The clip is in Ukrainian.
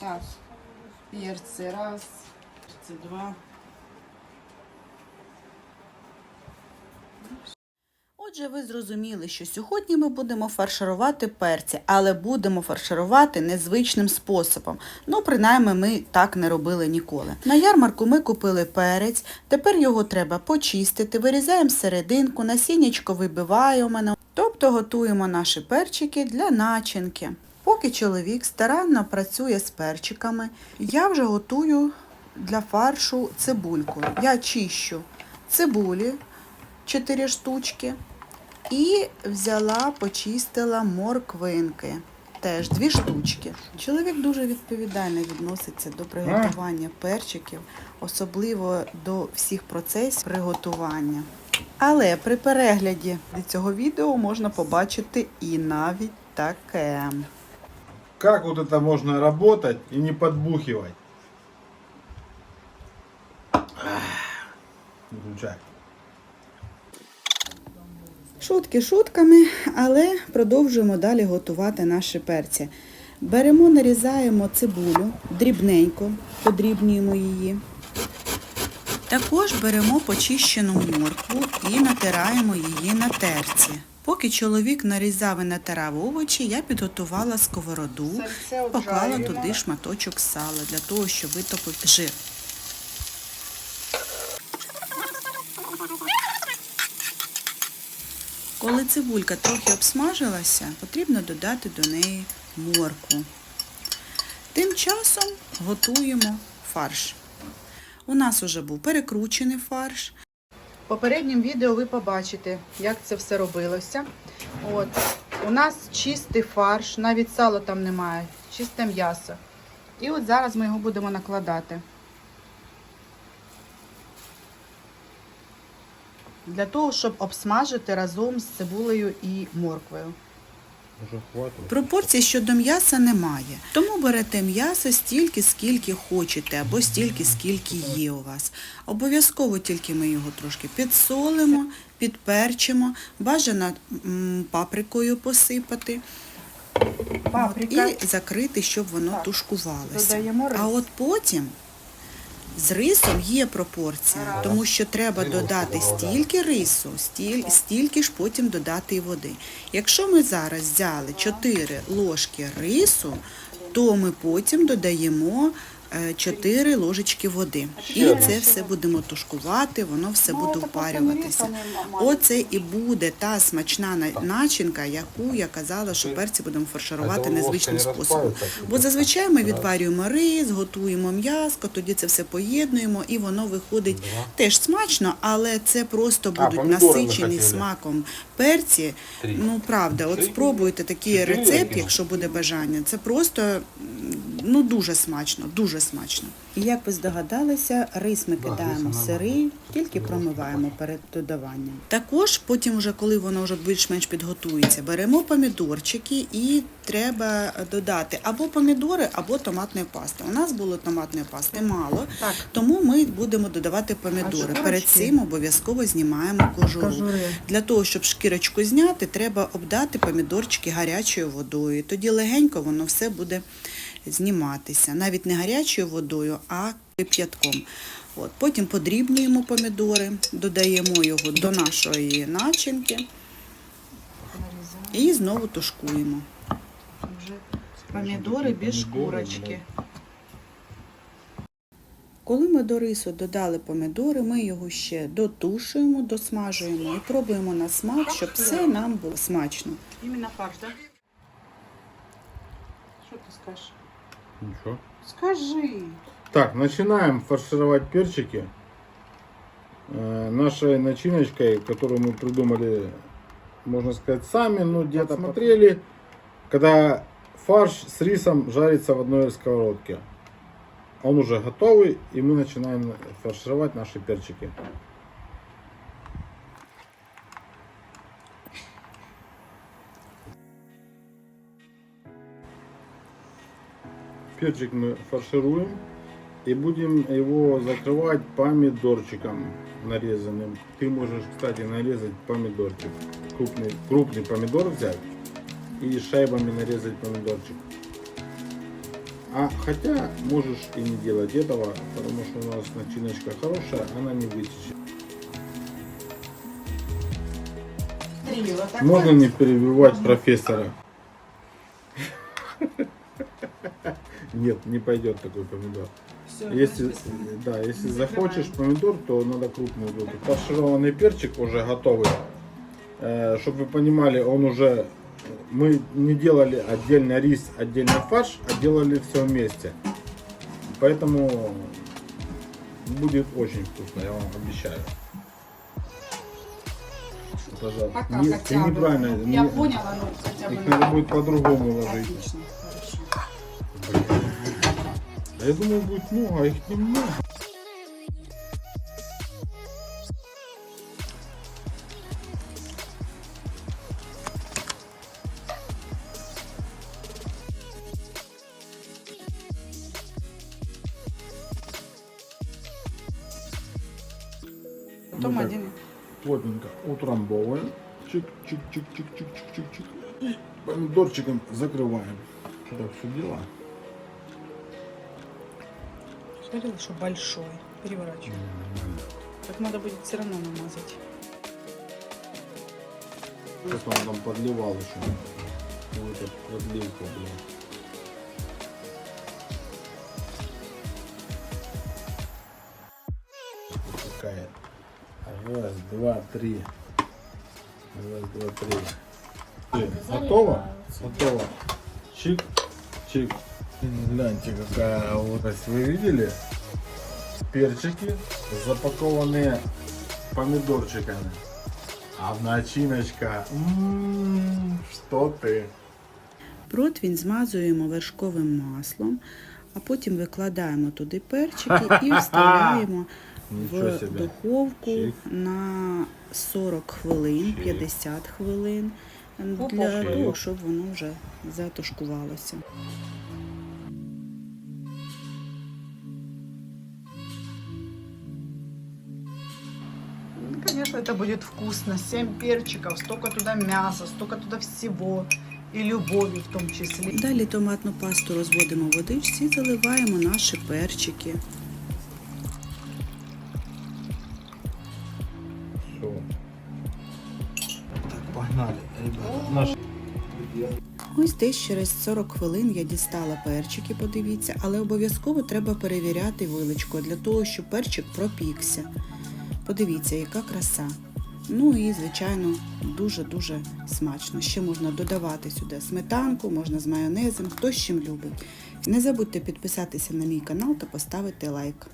Так, перці раз, це два. Отже, ви зрозуміли, що сьогодні ми будемо фарширувати перці, але будемо фарширувати незвичним способом. Ну, принаймні, ми так не робили ніколи. На ярмарку ми купили перець, тепер його треба почистити, вирізаємо серединку, насіннячко вибиваємо, тобто готуємо наші перчики для начинки. Поки чоловік старанно працює з перчиками, я вже готую для фаршу цибульку. Я чищу цибулі 4 штучки. І взяла, почистила морквинки. Теж дві штучки. Чоловік дуже відповідально відноситься до приготування перчиків, особливо до всіх процесів приготування. Але при перегляді цього відео можна побачити і навіть таке. Как вот это можно работать и не подбухивать? Ах, Шутки шутками, але продовжуємо далі готувати наші перці. Беремо, нарізаємо цибулю дрібненько, подрібнюємо її. Також беремо почищену моркву і натираємо її на терці. Поки чоловік нарізав і натирав овочі, я підготувала сковороду, Сальце поклала туди шматочок сала для того, щоб витопити жир. Коли цибулька трохи обсмажилася, потрібно додати до неї моркву. Тим часом готуємо фарш. У нас вже був перекручений фарш. В попередньому відео ви побачите, як це все робилося. От. У нас чистий фарш, навіть сала там немає, чисте м'ясо. І от зараз ми його будемо накладати. Для того, щоб обсмажити разом з цибулею і морквою. Пропорцій щодо м'яса немає. Тому берете м'ясо стільки, скільки хочете, або стільки, скільки є у вас. Обов'язково тільки ми його трошки підсолимо, підперчимо, бажано паприкою посипати Паприка. і закрити, щоб воно Так. тушкувалося. А от потім з рисом є пропорція, тому що треба додати стільки рису, стіль, стільки ж потім додати і води. Якщо ми зараз взяли 4 ложки рису, то ми потім додаємо 4 ложечки води. І це все будемо тушкувати, воно все Ну, буде впарюватися. Оце і буде та смачна начинка, яку я казала, що перці будемо фарширувати незвичним способом. Бо зазвичай ми відварюємо рис, готуємо м'яско, тоді це все поєднуємо і воно виходить теж смачно, але це просто будуть насичені смаком перці. Ну правда, от спробуйте такий рецепт, якщо буде бажання. Це просто ну дуже смачно, дуже смачно. І як ви здогадалися, рис ми кидаємо риса сирий, тільки промиваємо перед додаванням. Також потім, вже коли воно вже більш-менш підготується, беремо помідорчики і треба додати або помідори, або томатної пасти. У нас було томатної пасти мало, Так. тому ми будемо додавати помідори. Перед цим обов'язково знімаємо кожуру. Кожури. Для того, щоб шкірочку зняти, треба обдати помідорчики гарячою водою. Тоді легенько воно все буде зніматися. Навіть не гарячою водою, а кип'ятком. От. Потім подрібнюємо помідори, додаємо його до нашої начинки і знову тушкуємо. Помідори без шкурочки. Коли ми до рису додали помідори, ми його ще дотушуємо, досмажуємо і пробуємо на смак, щоб все нам було смачно. Іменно фарш, так? Що ти скажеш? Ничего. Скажи. Так, начинаем фаршировать перчики. Э, нашей начиночкой, которую мы придумали, можно сказать, сами, но где-то смотрели, когда фарш с рисом жарится в одной сковородке. Он уже готовый, и мы начинаем фаршировать наши перчики. Перчик мы фаршируем и будем его закрывать помидорчиком нарезанным. Ты можешь, кстати, нарезать помидорчик. Крупный, крупный помидор взять и шайбами нарезать помидорчик. А хотя можешь и не делать этого, потому что у нас начиночка хорошая, она не вытечет. Можно не перебивать профессора? Нет, не пойдет такой помидор. Всё, Если, да, если захочешь помидор, то надо крупный будет. Фаршированный перчик уже готовый. Чтобы вы понимали, он уже... Мы не делали отдельно рис, отдельно фарш, а делали все вместе. Поэтому будет очень вкусно, я вам обещаю. Пожалуйста. Пока Не- хотя бы. неправильно. Я не- поняла, ну хотя бы. Их надо будет по-другому ложить. Отлично, я думал, будет много, а их немного. Потом Ну, так. один. плотненько утрамбовываем. Чик-чик-чик-чик-чик-чик. И помидорчиком закрываем. Так, все дела. Говорила, что большой. Переворачивай. Так надо будет все равно намазать. Сейчас он там подливал еще. Вот эту подливку, блин. Такая. Раз, два, три. Раз, два, три. Э, Готово? Готово. Чик, чик. Гляньте, какая лопасть. Вы видели? Перчики, запакованные помидорчиками. А начиночка. М, Что ты? Противень змазуємо вершковим маслом, а потім викладаємо туди перчики і вставляємо Нічого в себе. духовку Чик. на 40 хвилин, Чик. 50 хвилин для Чик. того, щоб воно вже затушкувалося. Конечно, это будет вкусно. Семь перчиков, столько туда мяса, столько туда всего. И любови в том числе. Далі томатну пасту розводимо в водичці, заливаємо наші перчики. Все. Так, погнали, ребята. Наш Ось десь через 40 хвилин я дістала перчики, подивіться, але обов'язково треба перевіряти виличкою для того, щоб перчик пропікся. Подивіться, яка краса. Ну і, звичайно, дуже-дуже смачно. Ще можна додавати сюди сметанку, можна з майонезом, хто з чим любить. Не забудьте підписатися на мій канал та поставити лайк.